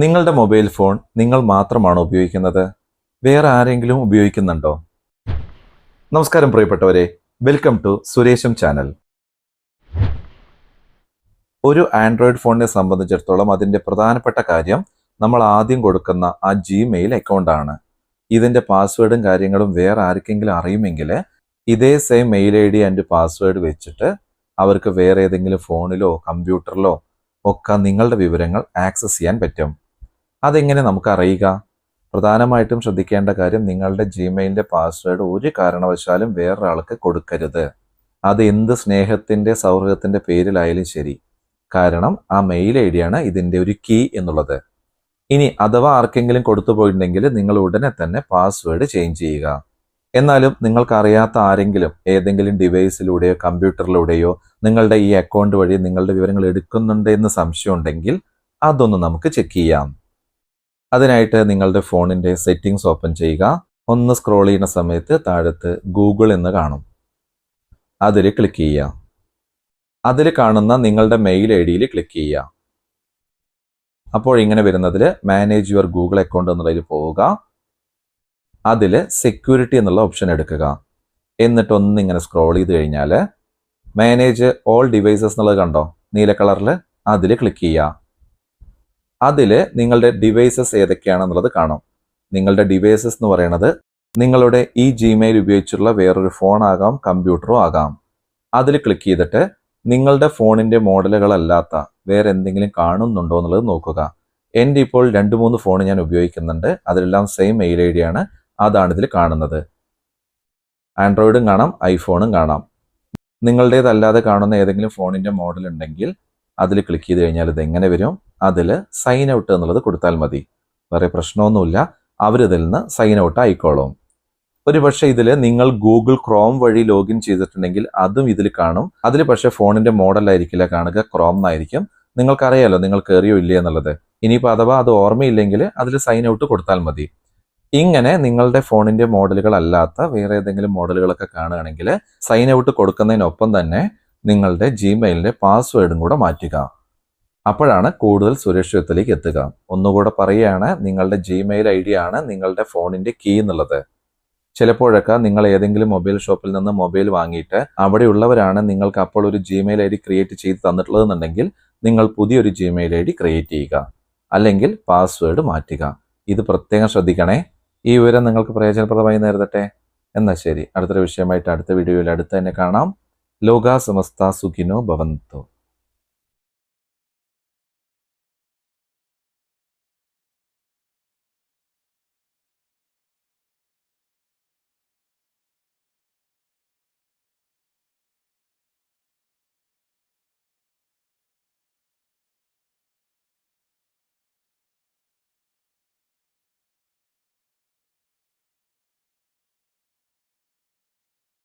നിങ്ങളുടെ mobile phone നിങ്ങൾ മാത്രമാണ് ഉപയോഗിക്കുന്നത്? വേറെ ആരെങ്കിലും ഉപയോഗിക്കുന്നുണ്ടോ? നമസ്കാരം പ്രിയപ്പെട്ടവരെ വെൽക്കം ടു സുരേഷം ചാനൽ ഒരു ആൻഡ്രോയിഡ് ഫോണിനെ സംബന്ധിച്ചിടത്തോളം അതിന്റെ പ്രധാനപ്പെട്ട കാര്യം നമ്മൾ ആദ്യം കൊടുക്കുന്ന ആ ജിമെയിൽ അക്കൗണ്ടാണ് ഇതിന്റെ പാസ്വേഡും കാര്യങ്ങളും വേറെ ആർക്കെങ്കിലും അറിയുമെങ്കിൽ ഇതേ same mail I D and password വെച്ചിട്ട് അവർക്ക് വേറെ ഏതെങ്കിലും ഫോണിലോ കമ്പ്യൂട്ടറിലോ ഒക്കെ നിങ്ങളുടെ വിവരങ്ങൾ ആക്സസ് ചെയ്യാൻ പറ്റും. അതെങ്ങനെ നമുക്ക് അറിയുക പ്രധാനമായിട്ടും ശ്രദ്ധിക്കേണ്ട കാര്യം നിങ്ങളുടെ ജിമെയിലിന്റെ പാസ്വേഡ് ഒരു കാരണവശാലും വേറൊരാൾക്ക് കൊടുക്കരുത്. അത് എന്ത് സ്നേഹത്തിന്റെ സൗഹൃദത്തിന്റെ പേരിലായാലും ശരി. കാരണം ആ മെയിൽ ഐ ഡിയാണ് ഇതിന്റെ ഒരു കീ എന്നുള്ളത്. ഇനി അഥവാ ആർക്കെങ്കിലും കൊടുത്തു പോയിട്ടുണ്ടെങ്കിൽ നിങ്ങൾ ഉടനെ തന്നെ പാസ്വേഡ് ചേഞ്ച് ചെയ്യുക. എന്നാലും നിങ്ങൾക്ക് അറിയാത്ത ആരെങ്കിലും ഏതെങ്കിലും ഡിവൈസിലൂടെയോ കമ്പ്യൂട്ടറിലൂടെയോ നിങ്ങളുടെ ഈ അക്കൗണ്ട് വഴി നിങ്ങളുടെ വിവരങ്ങൾ എടുക്കുന്നുണ്ട് എന്ന് സംശയമുണ്ടെങ്കിൽ അതൊന്ന് നമുക്ക് ചെക്ക് ചെയ്യാം. അതിനായിട്ട് നിങ്ങളുടെ ഫോണിന്റെ സെറ്റിംഗ്സ് ഓപ്പൺ ചെയ്യുക. ഒന്ന് സ്ക്രോൾ ചെയ്യുന്ന സമയത്ത് താഴത്ത് ഗൂഗിൾ എന്ന് കാണും. അതിൽ ക്ലിക്ക് ചെയ്യുക. അതിൽ കാണുന്ന നിങ്ങളുടെ മെയിൽ ഐ ഡിയിൽ ക്ലിക്ക് ചെയ്യുക. അപ്പോൾ ഇങ്ങനെ വരുന്നതിൽ മാനേജ് യുവർ ഗൂഗിൾ അക്കൗണ്ട് എന്നുള്ളതിൽ പോവുക. അതിൽ സെക്യൂരിറ്റി എന്നുള്ള ഓപ്ഷൻ എടുക്കുക. എന്നിട്ട് ഒന്ന് ഇങ്ങനെ സ്ക്രോൾ ചെയ്ത് കഴിഞ്ഞാൽ മാനേജ് ഓൾ ഡിവൈസസ് എന്നുള്ളത് കണ്ടോ? നീല കളറിൽ അതിൽ ക്ലിക്ക് ചെയ്യുക. അതിൽ നിങ്ങളുടെ ഡിവൈസസ് ഏതൊക്കെയാണെന്നുള്ളത് കാണാം. നിങ്ങളുടെ ഡിവൈസസ് എന്ന് പറയുന്നത് നിങ്ങളുടെ ഈ ജിമെയിൽ ഉപയോഗിച്ചുള്ള വേറൊരു ഫോൺ ആകാം കമ്പ്യൂട്ടറും ആകാം. അതിൽ ക്ലിക്ക് ചെയ്തിട്ട് നിങ്ങളുടെ ഫോണിന്റെ മോഡലുകളല്ലാത്ത വേറെ എന്തെങ്കിലും കാണുന്നുണ്ടോ എന്നുള്ളത് നോക്കുക. എന്റെ ഇപ്പോൾ രണ്ട് മൂന്ന് ഫോൺ ഞാൻ ഉപയോഗിക്കുന്നുണ്ട്. അതിലെല്ലാം സെയിം മെയിൽ ഐ ആണ്. അതാണ് ഇതിൽ കാണുന്നത്. ആൻഡ്രോയിഡും കാണാം ഐഫോണും കാണാം. നിങ്ങളുടേതല്ലാതെ കാണുന്ന ഏതെങ്കിലും ഫോണിന്റെ മോഡൽ ഉണ്ടെങ്കിൽ അതിൽ ക്ലിക്ക് ചെയ്ത് കഴിഞ്ഞാൽ ഇത് എങ്ങനെ വരും? അതിൽ സൈൻ ഔട്ട് എന്നുള്ളത് കൊടുത്താൽ മതി. വേറെ പ്രശ്നമൊന്നുമില്ല. അവരിതിൽ നിന്ന് സൈൻ ഔട്ട് ആയിക്കോളും. ഒരു പക്ഷേ ഇതിൽ നിങ്ങൾ ഗൂഗിൾ ക്രോം വഴി ലോഗിൻ ചെയ്തിട്ടുണ്ടെങ്കിൽ അതും ഇതിൽ കാണും. അതിൽ പക്ഷേ ഫോണിന്റെ മോഡലായിരിക്കില്ല കാണുക. ക്രോം എന്നായിരിക്കും നിങ്ങൾക്കറിയാലോ നിങ്ങൾ കയറിയോ ഇല്ലേ എന്നുള്ളത്. ഇനിയിപ്പോൾ അഥവാ അത് ഓർമ്മയില്ലെങ്കിൽ അതിൽ സൈൻ ഔട്ട് കൊടുത്താൽ മതി. ഇങ്ങനെ നിങ്ങളുടെ ഫോണിന്റെ മോഡലുകൾ അല്ലാത്ത വേറെ ഏതെങ്കിലും മോഡലുകളൊക്കെ കാണുകയാണെങ്കിൽ സൈൻ ഔട്ട് കൊടുക്കുന്നതിനൊപ്പം തന്നെ നിങ്ങളുടെ ജിമെയിലിന്റെ പാസ്വേഡും കൂടെ മാറ്റുക. അപ്പോഴാണ് കൂടുതൽ സുരക്ഷിതത്തിലേക്ക് എത്തുക. ഒന്നുകൂടെ പറയുകയാണ് നിങ്ങളുടെ ജിമെയിൽ ഐ ഡി ആണ് നിങ്ങളുടെ ഫോണിന്റെ കീ എന്നുള്ളത്. ചിലപ്പോഴൊക്കെ നിങ്ങൾ ഏതെങ്കിലും മൊബൈൽ ഷോപ്പിൽ നിന്ന് മൊബൈൽ വാങ്ങിയിട്ട് അവിടെയുള്ളവരാണ് നിങ്ങൾക്ക് അപ്പോൾ ഒരു ജിമെയിൽ ഐ ഡി ക്രിയേറ്റ് ചെയ്ത് തന്നിട്ടുള്ളതെന്നുണ്ടെങ്കിൽ നിങ്ങൾ പുതിയൊരു ജിമെയിൽ ഐ ഡി ക്രിയേറ്റ് ചെയ്യുക. അല്ലെങ്കിൽ പാസ്വേഡ് മാറ്റുക. ഇത് പ്രത്യേകം ശ്രദ്ധിക്കണേ. ഈ വിവരം നിങ്ങൾക്ക് പ്രയോജനപ്രദമായി നേരിടട്ടെ എന്നാൽ ശരി. അടുത്തൊരു വിഷയമായിട്ട് അടുത്ത വീഡിയോയിൽ അടുത്ത് തന്നെ കാണാം. ലോക സമസ്ത സുഖിനോ ഭവന്തു.